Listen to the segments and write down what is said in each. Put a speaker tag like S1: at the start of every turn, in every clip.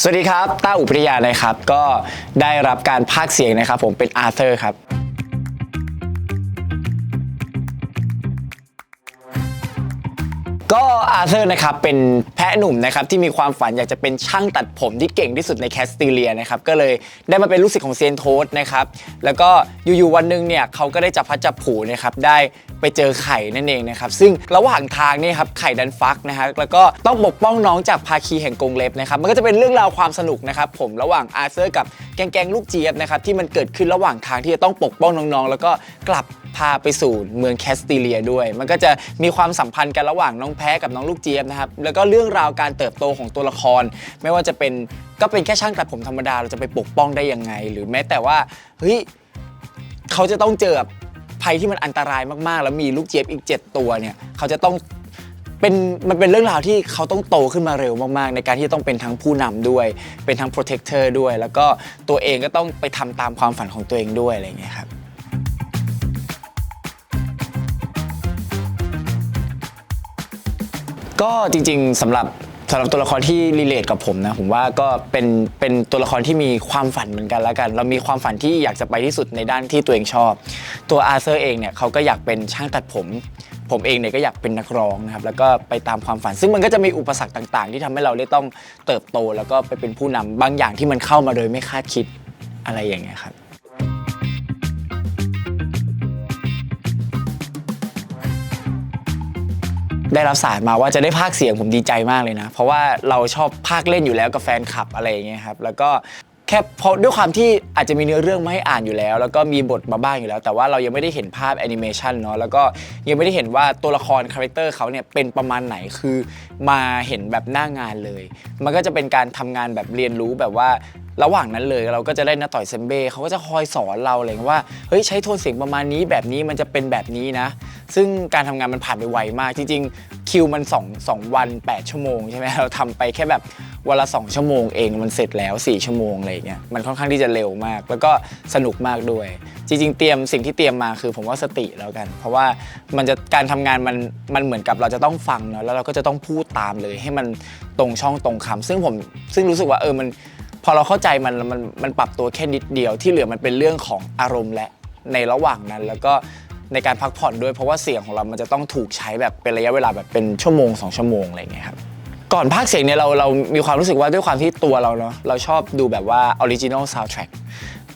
S1: สวัสดีครับต้าอุปริยานะครับ ก็ได้รับการพากย์เสียงนะครับ ผมเป็นอาร์เธอร์ครับ ก็อาร์เธอร์นะครับเป็นแพะหนุ่มนะครับที่มีความฝันอยากจะเป็นช่างตัดผมที่เก่งที่สุดในแคสติเลียนะครับก็เลยได้มาเป็นลูกศิษย์ของเซียนโทสนะครับแล้วก็อยู่ๆวันหนึ่งเนี่ยเขาก็ได้จับพัดจับผูนะครับได้ไปเจอไข่นั่นเองนะครับซึ่งระหว่างทางเนี่ยครับไข่ดันฟักนะฮะแล้วก็ต้องปกป้องน้องจากภาคีแห่งกรงเล็บนะครับมันก็จะเป็นเรื่องราวความสนุกนะครับผมระหว่างอาร์เธอร์กับแกงๆลูกเจี๊ยบนะครับที่มันเกิดขึ้นระหว่างทางที่จะต้องปกป้องน้องๆ แล้วก็กลับพาไปสู่เมืองแคสติเลียด้วย มันก็จะมีความสัมพันธ์กันระหว่างน้องแพพ้กับน้องลูกเจี๊ยบนะครับแล้วก็เรื่องราวการเติบโตของตัวละคร ไม่ว่าจะเป็นก็เป็นแค่ช่างตัดผมธรรมดาเราจะไปปกป้องได้ยังไง หรือแม้แต่ว่าเฮ้ยเขาจะต้องเจอกับภัยที่มันอันตรายมากๆ แล้วมีลูกเจี๊ยบอีก 7 ตัวเนี่ยเขาจะต้องเป็นมันเป็นเรื่องราวที่เขาต้องโตขึ้นมาเร็วมากๆ ในการที่ต้องเป็นทั้งผู้นำด้วย เป็นทั้ง protector ด้วย แล้วก็ตัวเองก็ต้องไปทำตามความฝันของตัวเองด้วยอะไรอย่างเงี้ยครับ ก็จริงๆสำหรับสำหรับตัวละครที่รีเลทกับผมนะผมว่าก็เป็นเป็นตัวละครที่มีความฝันเหมือนกันแล้วกัน เรามีความฝันที่อยากจะไปที่สุดในด้านที่ตัวเองชอบ ตัวอาเซอร์เองเนี่ยเขาก็อยากเป็นช่างตัดผม ผมเองเนี่ยก็อยากเป็นนักร้องนะครับแล้วก็ไปตามความฝัน ซึ่งมันก็จะมีอุปสรรคต่าง ๆ ที่ทำให้เราได้ต้องเติบโต แล้วก็ไปเป็นผู้นำบางอย่างที่มันเข้ามาโดยไม่คาดคิดอะไรอย่างเงี้ยครับ ได้รับสายมาว่าจะได้พากย์เสียงผมดีใจมากเลยนะ เพราะว่าเราชอบพากย์เล่นอยู่แล้วกับแฟนคลับอะไรอย่างเงี้ยครับแล้วก็แค่เพราะด้วยความที่อาจจะมีเนื้อเรื่องมาให้อ่านอยู่แล้ว แล้วก็มีบทมาบ้างอยู่แล้ว แต่ว่าเรายังไม่ได้เห็นภาพแอนิเมชันเนาะแล้วก็ยังไม่ได้เห็นว่าตัวละครคาแรคเตอร์เขาเนี่ยเป็นประมาณไหนคือมาเห็นแบบหน้างานเลย มันก็จะเป็นการทำงานแบบเรียนรู้แบบว่า ระหว่างนั้นเลยเราก็จะได้นาต่อยเซมเบ้เขาก็จะคอยสอนเราอะไรอย่างเงี้ยว่าเฮ้ยใช้โทนเสียงประมาณนี้แบบนี้มันจะเป็นแบบนี้นะ ซึ่งการทำงานมันผ่านไปไวมากจริงๆคิวมัน2 2วัน 8 ชั่วโมงใช่ไหมเราทำไปแค่แบบวันละ 2 ชั่วโมงเองมันเสร็จแล้ว 4 ชั่วโมงอะไรเงี้ยมันค่อนข้างที่จะเร็วมาก แล้วก็สนุกมากด้วย จริง ๆ เตรียมสิ่งที่เตรียมมาคือผมว่าสติแล้วกัน เพราะว่ามันจะการทำงานมันมันเหมือนกับเราจะต้องฟังเนาะแล้วเราก็จะต้องพูดตามเลยให้มันตรงช่องตรงคำซึ่งผมซึ่งรู้สึกว่าเออมัน พอเราเข้าใจมันมันมันปรับตัวแค่นิดเดียว ที่เหลือมันเป็นเรื่องของอารมณ์และในระหว่างนั้น แล้วก็ในการพักผ่อนด้วยเพราะว่าเสียงของเรามันจะต้องถูกใช้แบบเป็นระยะเวลาแบบเป็นชั่วโมงสองชั่วโมงอะไรอย่างเงี้ยครับก่อนภาคเสียงเนี่ยเราเรามีความรู้สึกว่าด้วยความที่ตัวเราเนาะเราชอบดูแบบว่าออริจินอลซาวด์แทร็ก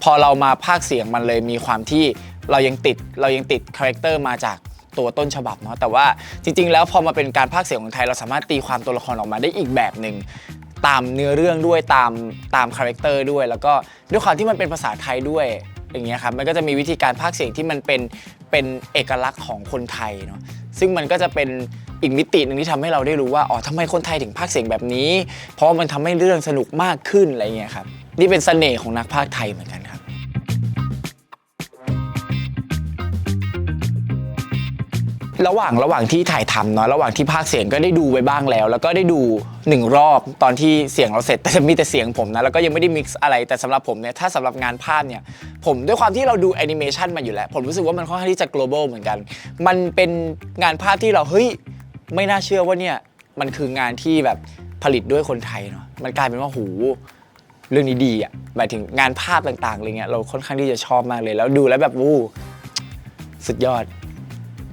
S1: พอเรามาภาคเสียงมันเลยมีความที่เรายังติดเรายังติดคาแรคเตอร์มาจากตัวต้นฉบับเนาะแต่ว่าจริงๆ แล้วพอมาเป็นการภาคเสียงของไทยเราสามารถตีความตัวละครออกมาได้อีกแบบหนึ่ง ตามเนื้อเรื่องด้วยตามตามคาแรคเตอร์ด้วย แล้วก็ด้วยความที่มันเป็นภาษาไทยด้วยอย่างเงี้ยครับมันก็จะมีวิธีการพากย์เสียงที่มันเป็นเป็นเอกลักษณ์ของคนไทยเนาะซึ่งมันก็จะเป็นอีกมิติหนึ่งที่ทำให้เราได้รู้ว่าอ๋อทำไมคนไทยถึงพากย์เสียงแบบนี้ เพราะมันทำให้เรื่องสนุกมากขึ้นอะไรเงี้ยครับนี่เป็นเสน่ห์ของนักพากย์ไทยเหมือนกัน ระหว่างระหว่างที่ถ่ายทำเนาะระหว่างที่พากย์เสียงก็ได้ดูไปบ้างแล้ว แล้วก็ได้ดูหนึ่งรอบตอนที่เสียงเราเสร็จแต่จะมีแต่เสียงผมนะแล้วก็ยังไม่ได้มิกซ์อะไรแต่สำหรับผมเนี่ยถ้าสำหรับงานภาพเนี่ยผมด้วยความที่เราดูแอนิเมชันมาอยู่แล้ว ผมรู้สึกว่ามันค่อนข้างที่จะ global เหมือนกัน มันเป็นงานภาพที่เราเฮ้ยไม่น่าเชื่อว่าเนี่ยมันคืองานที่แบบผลิตด้วยคนไทยเนาะมันกลายเป็นว่าหู เรื่องนี้ดีอะหมายถึงงานภาพต่างๆอะไรเงี้ยเราค่อนข้างที่จะชอบมากเลย แล้วดูแล้วแบบวู้สุดยอด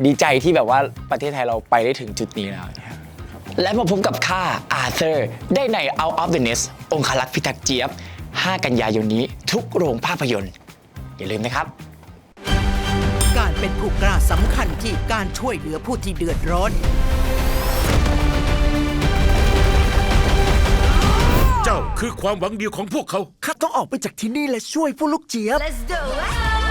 S1: ดีใจที่แบบว่าประเทศไทยเราไปได้ถึงจุดนี้แล้วนะครับและมาพบกับข้าอาร์เธอร์ ได้ใน Out of the Nest องคลักษ์พิทักษ์เจี๊ยบ 5 กันยายนนี้ทุกโรงภาพยนตร์ อย่าลืมนะครับ
S2: การเป็นผู้กล้าสำคัญที่การช่วยเหลือผู้ที่เดือดร้อน
S3: เจ้าคือความหวังเดียวของพวกเขา
S2: ข้าต้องออกไปจากที่นี่และช่วยผู้ลูกเจี๊ยบ
S4: Let's do it.